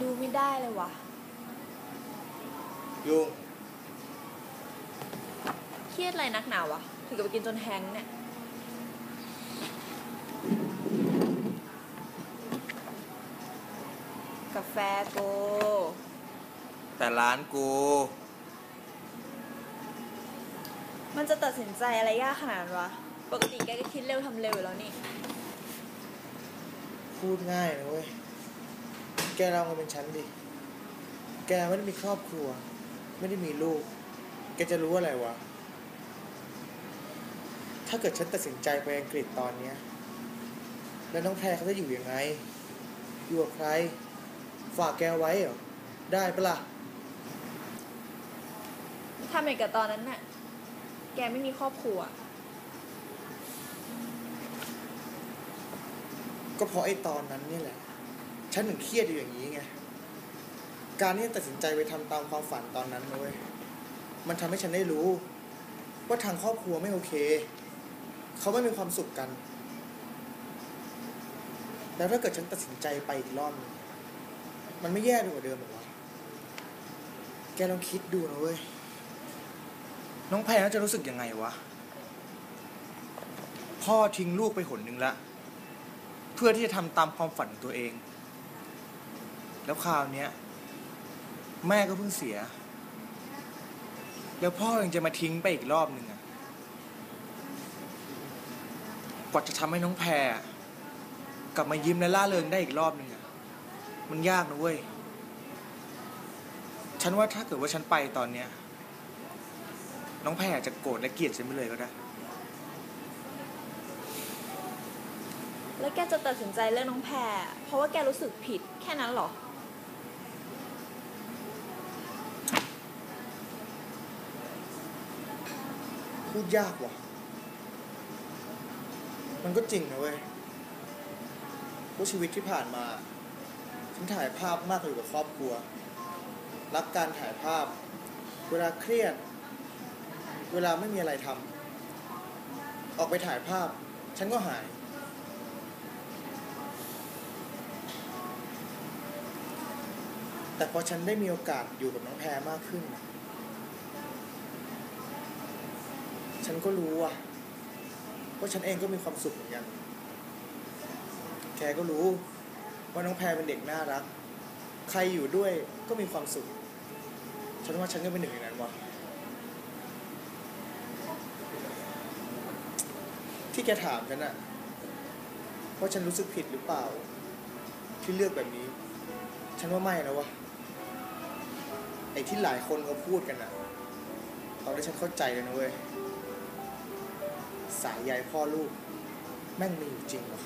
ได้เลยวะยุงเครียดอะไรนักหนาวะ ถึงกับไปกินจนแฮงก์เนี่ย กาแฟโก แต่ร้านกู มันจะตัดสินใจอะไรยากขนาดนั้นวะ ปกติแกก็คิดเร็วทำเร็วอยู่แล้วนี่ พูดง่ายนะเว้ย แกลองมาเป็นฉันดิ แกไม่ได้มีครอบครัว ไม่ได้มีลูก แกจะรู้อะไรวะ ถ้าเกิดฉันตัดสินใจไปอังกฤษตอนเนี้ย แล้วน้องแพรเขาจะอยู่ยังไง อยู่กับใคร ฝากแกไว้เหรอ ได้ปะล่ะทำอย่างกับตอนนั้นน่ะ แกไม่มีครอบครัว ก็เพราะไอ้ตอนนั้นนี่แหละ ฉันถึงเครียดอยู่อย่างนี้ไง การที่ตัดสินใจไปทำตามความฝันตอนนั้นเว้ย มันทำให้ฉันได้รู้ ว่าทางครอบครัวไม่โอเค เขาไม่มีความสุขกัน แล้วถ้าเกิดฉันตัดสินใจไปอีกรอบมันไม่แย่ไปกว่าเดิมหรอวะ แกลองคิดดูนะเว้ย น้องแพรน่าจะรู้สึกยังไงวะ พ่อทิ้งลูกไปหนหนึ่งละ เพื่อที่จะทำตามความฝันของตัวเอง แล้วคราวเนี้ย แม่ก็เพิ่งเสีย แล้วพ่อยังจะมาทิ้งไปอีกรอบหนึ่งอะกว่าจะทำให้น้องแพรกลับมายิ้มและล่าเริงได้อีกรอบหนึ่งอะมันยากนะเว้ย ฉันว่าถ้าเกิดว่าฉันไปตอนเนี้ย น้องแพรอาจจะโกรธและเกลียดฉันไปเลยก็ได้ แล้วแกจะตัดสินใจเรื่องน้องแพรเพราะว่าแกรู้สึกผิดแค่นั้นเหรอ พูดยากว่ะ มันก็จริงนะเว้ยว่าชีวิตที่ผ่านมา ฉันถ่ายภาพมากกว่าอยู่กับครอบครัว รักการถ่ายภาพ เวลาเครียด เวลาไม่มีอะไรทำ ออกไปถ่ายภาพ ฉันก็หาย แต่พอฉันได้มีโอกาสอยู่กับน้องแพรมากขึ้น ฉันก็รู้อะว่าฉันเองก็มีความสุขเหมือนกัน แกก็รู้ ว่าน้องแพรเป็นเด็กน่ารัก ใครอยู่ด้วยก็มีความสุข ฉันว่าฉันก็เป็นหนึ่งในนั้นวะที่แกถามฉันอะว่าฉันรู้สึกผิดหรือเปล่า ที่เลือกแบบนี้ ฉันว่าไม่นะวะไอ้ที่หลายคนเขาพูดกันอะตอนนี้ฉันเข้าใจเลยนะเว้ย สายใยพ่อลูกแม่งมีอยู่จริงเหรอ